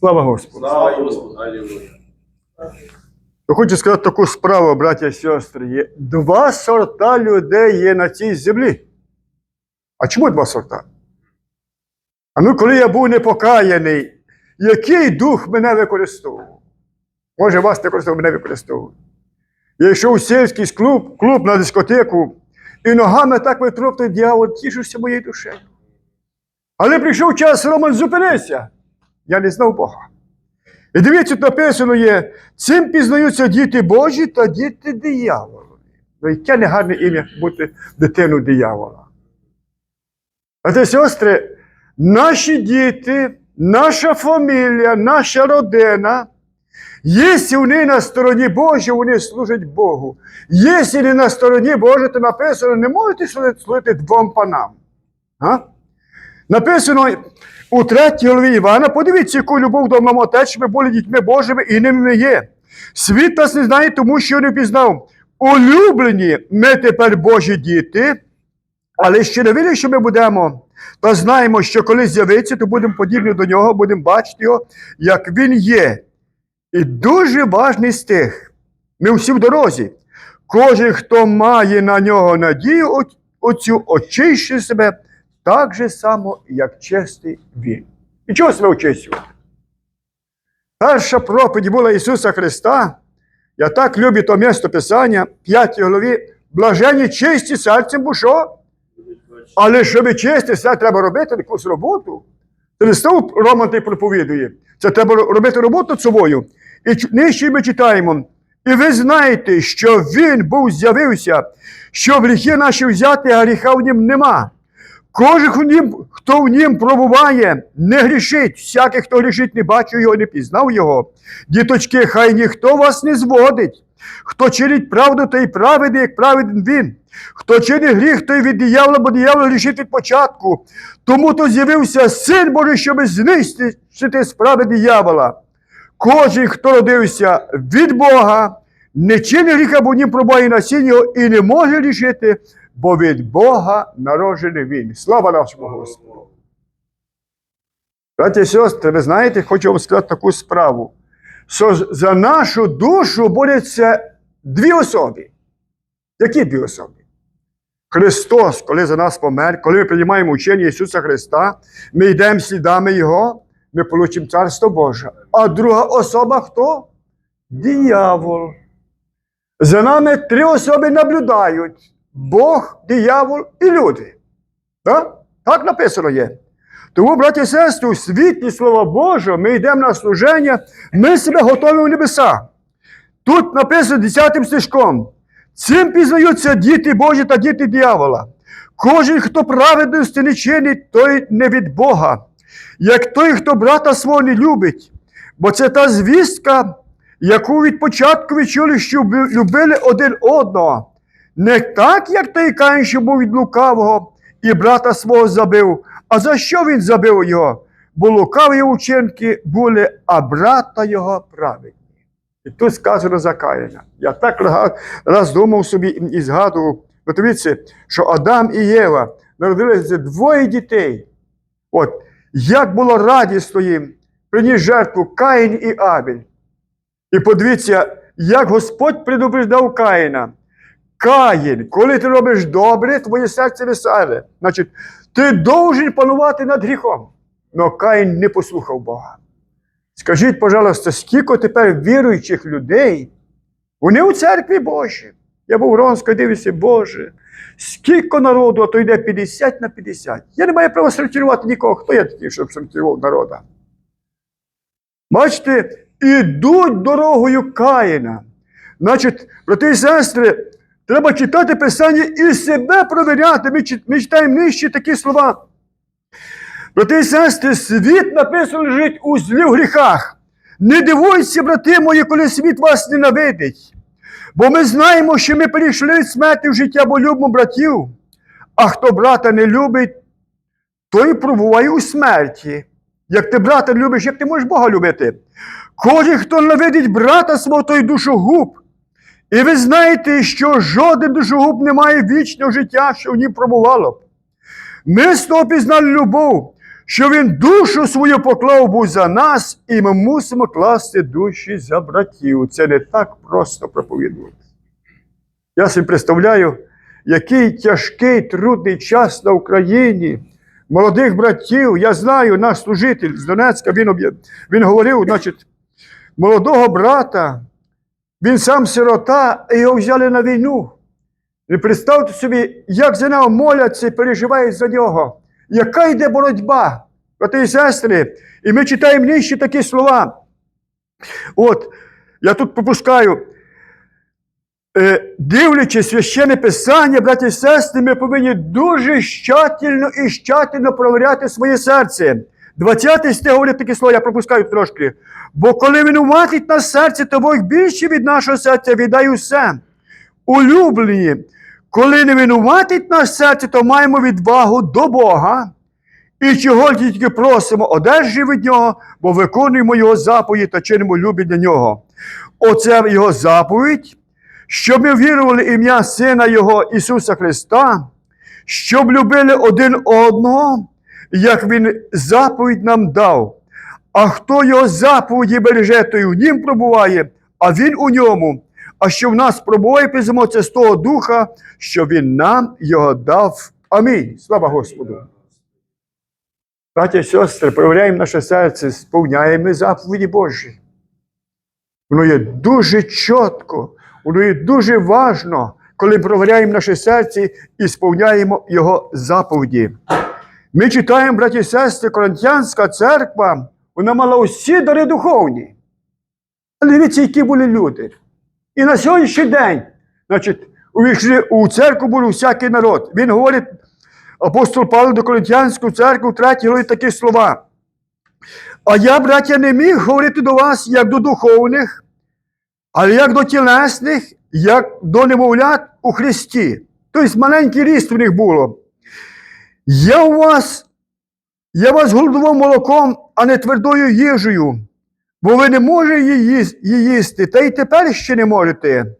Слава Господу. Слава Господу. Я хочу сказати таку справу, браття і сестри. Є два сорта людей є на цій землі. А чому два сорта? А ну, коли я був непокаяний, який дух мене використовував? Може, вас не використовував, мене використовував. Я йшов у сільський клуб, клуб на дискотеку, і ногами так витроптав дьявол, тішився моєю душею. Але прийшов час, Роман, зупинися. Я не знав Бога. І дивіться, тут написано є, цим пізнаються діти Божі та діти дияволові. Ну, яке негарне ім'я бути дитину диявола. Брати і сестри, наші діти, наша фамілія, наша родина, якщо вони на стороні Божій, вони служать Богу. Якщо не на стороні Божій, то написано, не можете служити двом панам. А? Написано у третій голові Івана, подивіться, яку любов до нам отець, ми були дітьми Божими і ними ми є. Світ нас не знає, тому що не пізнав. Улюблені ми тепер Божі діти, але ще не вірю, що ми будемо. Та знаємо, що коли з'явиться, то будемо подібні до нього, будемо бачити його, як він є. І дуже важний стих. Ми всі в дорозі. Кожен, хто має на нього надію, оцю очищує себе так же само, як чистий він. І чого себе очищувати? Перша проповідь була Ісуса Христа. Я так люблю то місто Писання, 5 голові, блажені чисті серцем, бо що? Але щоб чисти все, треба робити якусь роботу. Став Роман ти проповідує. Це треба робити роботу собою. І нижче ми читаємо. І ви знаєте, що він був з'явився, що гріхи наші взяти, а гріха в нім нема. Кожен, хто в нім пробуває, не грішить. Всякий, хто грішить, не бачив його, не пізнав його. Діточки, хай ніхто вас не зводить. Хто чинить правду, той праведний, як праведний він. Хто чинить гріх, той від диявола, бо диявол грішить від початку. Тому то з'явився син Божий, щоб знищити справи диявола. Кожен, хто родився від Бога, не чинить гріха, бо нім пробує насіння і не може рішити, бо від Бога народжений він. Слава нашому Господу. Браті і сестри, ви знаєте, хочу вам сказати таку справу, що за нашу душу борються дві особи. Які дві особи? Христос, коли за нас помер, коли ми приймаємо учення Ісуса Христа, ми йдемо слідами Його, ми получимо Царство Боже. А друга особа хто? Диявол. За нами три особи наблюдають: Бог, диявол і люди. Так? Так написано є. Тому, браті і сестри, у світлі Слова Божого ми йдемо на служення, ми себе готуємо в небеса. Тут написано 10 стишком. Цим пізнаються діти Божі та діти диявола. Кожен, хто праведності не чинить, той не від Бога, як той, хто брата свого не любить. Бо це та звістка, яку від початку відчули, що любили один одного. Не так, як той Каїн, що був від лукавого, і брата свого забив. А за що він забив його? Бо лукаві учинки були, а брата його праведні. І тут сказано за Каїна. Я так ра- раз думав собі і згадував. Дивіться, що Адам і Єва народилися двоє дітей. От, як було радісно їм, приніс жертву Каїн і Абель. І подивіться, як Господь предупреждав Каїна. Каїн, коли ти робиш добре, твоє серце веселе. Значить, ти должен панувати над гріхом. Но Каїн не послухав Бога. Скажіть, пожалуйста, скільки тепер віруючих людей, вони у церкві Божій. Я був в Ронську, дивився, Боже, скільки народу, а то йде 50 на 50. Я не маю права сортувати нікого. Хто я такий, щоб сортував народа? Бачите, ідуть дорогою Каїна. Значить, брати і сестри, треба читати Писання і себе провіряти. Ми, читаємо нижче такі слова. Брати і сестри, світ написано лежить у злі в гріхах. Не дивуйся, брати мої, коли світ вас ненавидить. Бо ми знаємо, що ми перейшли від смерті в життя, бо любимо братів. А хто брата не любить, той пробуває у смерті. Як ти брата любиш, як ти можеш Бога любити? Кожен, хто ненавидить брата свого, той душогуб. І ви знаєте, що жоден душогуб не має вічного життя, що в ній пробувало б. Ми з того пізнали любов, що він душу свою поклав був за нас, і ми мусимо класти душі за братів. Це не так просто проповідувати. Я собі представляю, який тяжкий трудний час на Україні. Молодих братів, я знаю, наш служитель з Донецька, він, він говорив, значить, молодого брата, він сам сирота, і його взяли на війну. І представте собі, як за нього моляться і переживають за нього. Яка йде боротьба, брати і сестри? І ми читаємо нижче такі слова. От, я тут пропускаю. Е, дивлячись священне писання, браті і сестри, ми повинні дуже щательно і щательно провіряти своє серце. 20 стих говорить такі слова, я пропускаю трошки. Бо коли він уматить на серце, то Бог більше від нашого серця віддає усе. Улюблені, коли не винуватить наш серце, то маємо відвагу до Бога. І чого тільки просимо, одержи від Нього, бо виконуємо Його заповідь та чинимо любі для Нього. Оце Його заповідь, щоб ми вірували ім'я Сина Його Ісуса Христа, щоб любили один одного, як Він заповідь нам дав. А хто його заповіді береже, той у нім пробуває, а він у ньому. А що в нас пробуває, пізимо, це з того духа, що він нам його дав. Амінь. Слава Господу. Браті і сестри, проявляємо наше серце, сповняємо заповіді Божі. Воно є дуже чітко, воно є дуже важно, коли провіряємо наше серце і сповняємо його заповіді. Ми читаємо, браті і сестри, Коринтянська церква, вона мала усі дари духовні. Дивіться, які були люди. І на сьогоднішній день, значить, увійшли у церкву був всякий народ. Він говорить, апостол Павло до Коринтянську церкву, третій говорить такі слова. А я, браття, не міг говорити до вас як до духовних, але як до тілесних, як до немовлят у Христі. Тобто маленький ріст у них було. Я у вас, я вас голодував молоком, а не твердою їжею, бо ви не можете її, їсти, та й тепер ще не можете.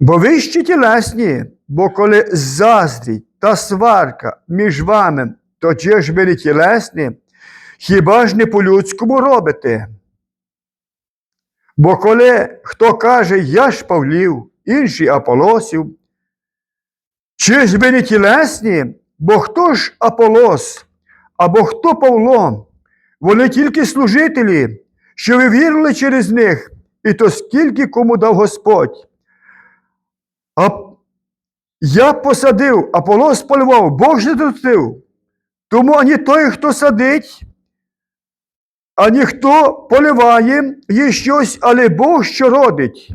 Бо ви ще тілесні, бо коли заздріть та сварка між вами, то чи ж ви не тілесні, хіба ж не по-людському робите? Бо коли хто каже, я ж Павлів, інший Аполосів, чи ж ви не тілесні, бо хто ж Аполос, або хто Павло? Вони тільки служителі, що ви вірили через них, і то скільки кому дав Господь. А я посадив, Аполос полював, Бог же дотив. Тому ані той, хто садить, ані хто поливає, є щось, але Бог що родить.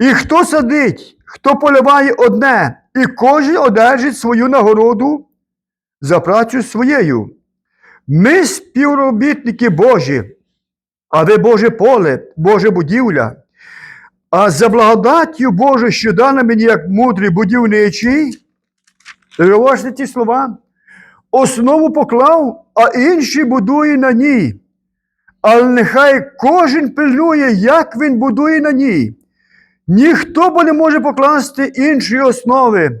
І хто садить, хто поливає одне, і кожен одержить свою нагороду за працю своєю. Ми співробітники Божі, а ви Боже поле, Боже будівля. А за благодаттю Божою, що дана мені як мудрий будівничий, зауважте ті слова, основу поклав, а інший будує на ній. Але нехай кожен пильнує, як він будує на ній. Ніхто бо не може покласти іншої основи,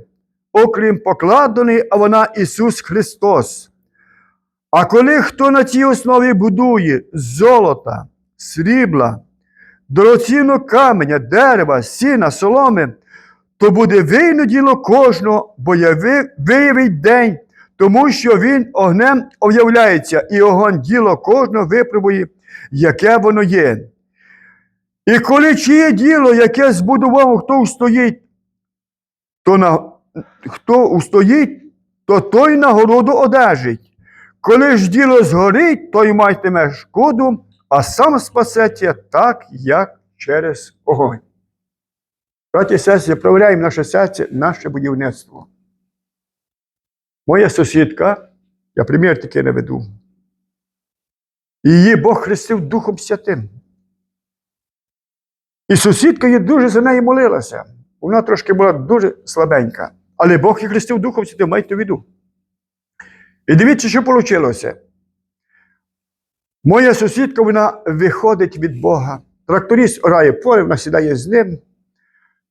окрім покладеної, а вона Ісус Христос. А коли хто на цій основі будує золота, срібла, дорогоцінного каменя, дерева, сіна, соломи, то буде вийно діло кожного, бо яви- виявить день, тому що він огнем об'являється, і огонь діло кожного випробує, яке воно є. І коли чиє діло, яке збудував, хто устоїть, то на, хто устоїть, то той нагороду одержить. Коли ж діло згорить, той матиме шкоду, а сам спасеться так, як через огонь. Браті і сестри, наше серце, наше будівництво. Моя сусідка, я примір такий наведу. Її Бог хрестив Духом Святим. І сусідка її дуже за неї молилася. Вона трошки була дуже слабенька. Але Бог її хрестив Духом Святим, майте в виду. І дивіться, що вийшло. Моя сусідка, вона виходить від Бога. Тракторист орає поле, вона сідає з ним.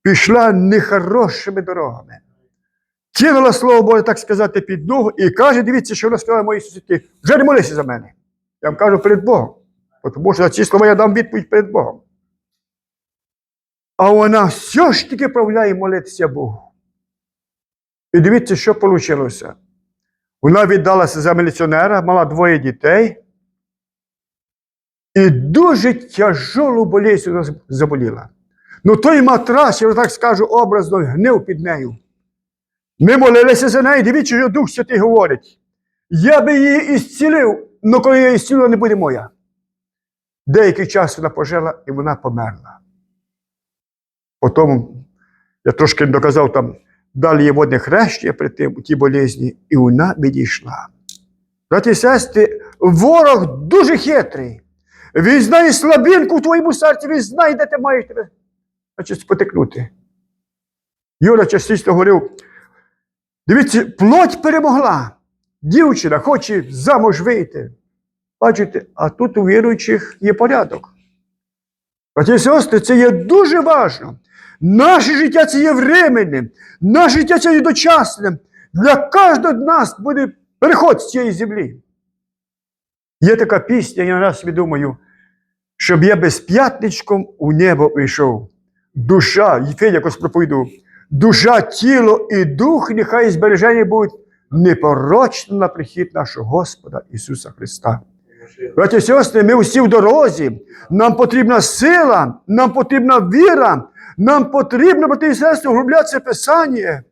Пішла нехорошими дорогами. кинула слово Боже, так сказати, під ногу і каже, дивіться, що вона сказала моїй сусідці, вже не молися за мене. Я вам кажу перед Богом. Тому що за ці слова я дам відповідь перед Богом. А вона все ж таки правляє молитися Богу. І дивіться, що вийшло. Вона віддалася за міліціонера, мала двоє дітей. І дуже тяжолу болісню заболіла. Ну той матрас, я так скажу, образно гнив під нею. Ми молилися за неї, дивіться, що Дух Святий говорить. Я би її ісцілив, але коли я її ісцілив, не буде моя. Деякий час вона пожила і вона померла. Потім я трошки доказав там, далі є водне хрещення при тим, тій болезні, і вона відійшла. Браті і сестри, ворог дуже хитрий. Він знає слабінку в твоєму серці, він знає, де ти маєш тебе значить, спотикнути. Юра частісно говорив: дивіться, плоть перемогла. Дівчина хоче замуж вийти. Бачите, а тут у віруючих є порядок. Браті і сестри, це є дуже важливо. Наше життя це є временним, наше життя це є дочасним. Для кожного з нас буде переход з цієї землі. Є така пісня, я раз собі думаю, щоб я безп'ятничком у небо вийшов. Душа, Єфей якось проповідував, душа, тіло і дух нехай збережені будуть непорочно на прихід нашого Господа Ісуса Христа. Браті і сестри, ми всі в дорозі. Нам потрібна сила, нам потрібна віра, нам потрібно, брати і сестри, углублятися Писання.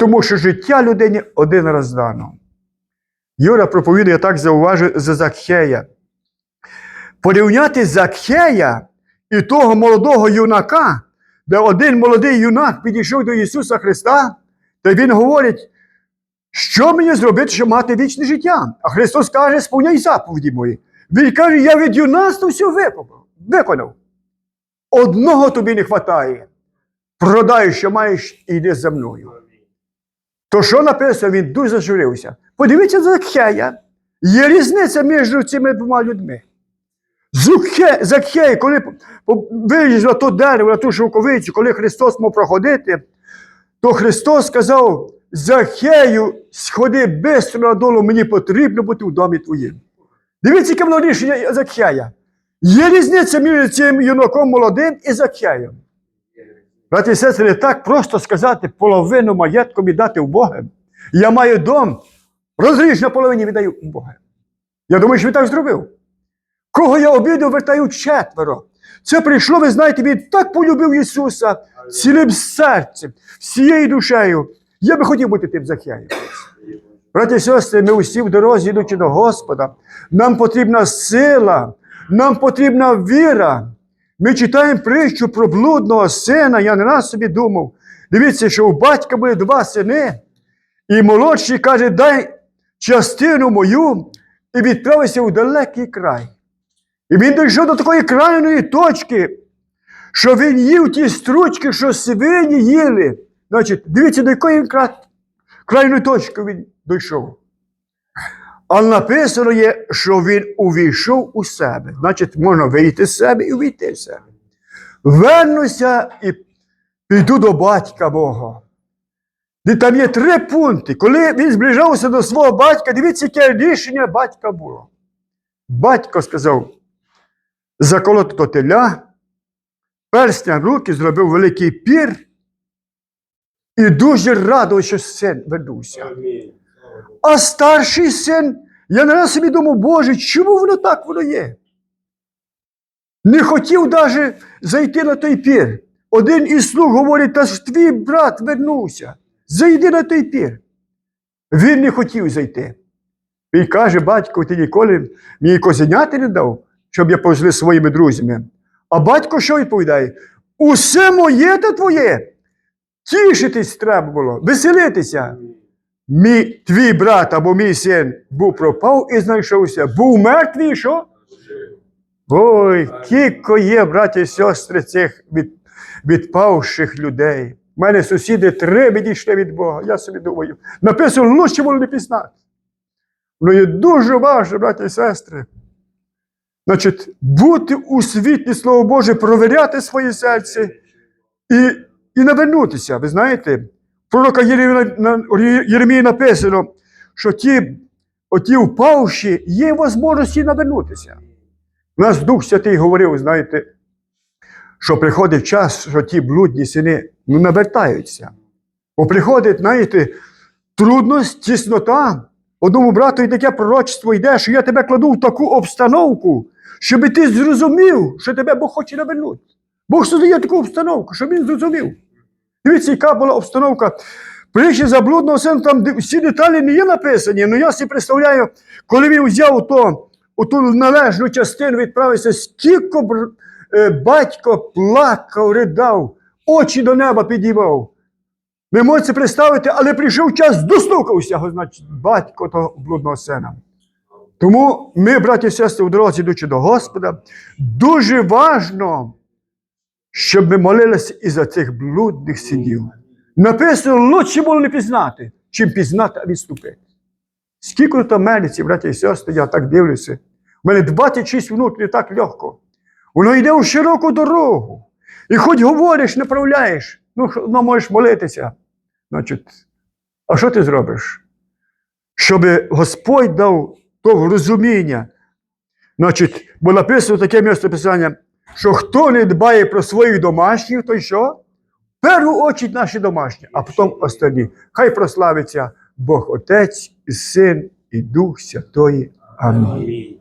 Тому що життя людині один раз дано. Юра проповідує так зауважив за Закхея. Порівняти Закхея і того молодого юнака, де один молодий юнак підійшов до Ісуса Христа, та він говорить, що мені зробити, щоб мати вічне життя? А Христос каже, сповняй заповіді мої. Він каже, я від юнацтва все виконав. Одного тобі не вистачає. Продай, що маєш, і йди за мною. То що написано, він дуже зажурився. Подивіться Закхея. Є різниця між цими двома людьми. Закхей, коли виліз на то дерево, на ту шовковицю, коли Христос мав проходити, то Христос сказав: Захею, сходи бистро надолу, мені потрібно бути в домі твоїм. Дивіться, яке було рішення Закхея. Є різниця між цим юнаком молодим і Закхеєм. Браті і сестри, так просто сказати половину маєтку віддати в Бога. Я маю дом, розріж на половині віддаю в Бога. Я думаю, що він так зробив. Кого я обідав, вертаю четверо. Це прийшло, ви знаєте, він так полюбив Ісуса цілим серцем, всією душею. Я би хотів бути тим Захеєм. Браті і сестри, ми усі в дорозі, йдучи до Господа. Нам потрібна сила, нам потрібна віра. Ми читаємо притчу про блудного сина. Я не раз собі думав. Дивіться, що у батька буде два сини, і молодший каже, дай частину мою і відправився у далекий край. І він дійшов до такої крайної точки, що він їв ті стручки, що свині їли. Значить, дивіться, до якої він кра- крайної точки він дійшов. Але написано є, що він увійшов у себе. Значить, можна вийти з себе і увійти в себе. Вернуся і піду до батька Бога. І там є три пункти. Коли він зближався до свого батька, дивіться, яке рішення батька було. Батько сказав: заколоти то теля, персня руки, зробив великий пір і дуже радий, що син вернувся. А старший син, я не раз собі думав, Боже, чому воно так воно є? Не хотів навіть зайти на той пір. Один із слуг говорить, та ж твій брат вернувся. Зайди на той пір. Він не хотів зайти. Він каже, батько, ти ніколи мені козеняти не дав, щоб я пожили своїми друзями. А батько що відповідає? Усе моє та твоє. Тішитись треба було, веселитися. Мій твій брат або мій син був пропав і знайшовся. Був мертвий, що? Ой, кілько є, браті і сестри, цих від, відпавших людей. У мене сусіди три відійшли від Бога. Я собі думаю, написано, лучше було не пізнати. Ну є дуже важливо, браті і сестри. Значить, бути у світлі Слово Боже, провіряти своє серце і, і навернутися. Ви знаєте, в пророка Єремії, написано, що ті, оті впавші, є можливості навернутися. У нас Дух Святий говорив, знаєте, що приходить час, що ті блудні сини ну, навертаються. Бо приходить, знаєте, трудність, тіснота. Одному брату і таке пророчество йде, що я тебе кладу в таку обстановку, щоб ти зрозумів, що тебе Бог хоче навернути. Бог создає таку обстановку, щоб він зрозумів. Дивіться, яка була обстановка. Притчі за блудного сина, там всі деталі не є написані, але я собі представляю, коли він взяв то, ту належну частину, відправився, скільки е, батько плакав, ридав, очі до неба підіймав. Не можете представити, але прийшов час, достукався, значить, батько того блудного сина. Тому ми, браті і сестри, у дорозі йдучи до Господа, дуже важно, щоб ми молилися і за цих блудних синів. Написано, лучше було не пізнати, чим пізнати, а відступити. Скільки то Америці, браті і сестри, я так дивлюся. У мене 26 внук не так легко. Воно йде у широку дорогу. І хоч говориш, направляєш, ну, ну можеш молитися. Значить, а що ти зробиш? Щоб Господь дав того розуміння. Значить, бо написано таке місце писання, що хто не дбає про своїх домашніх, то що? Першу очередь наші домашні, а потім останні. Хай прославиться Бог Отець, і Син, і Дух Святої. Амінь.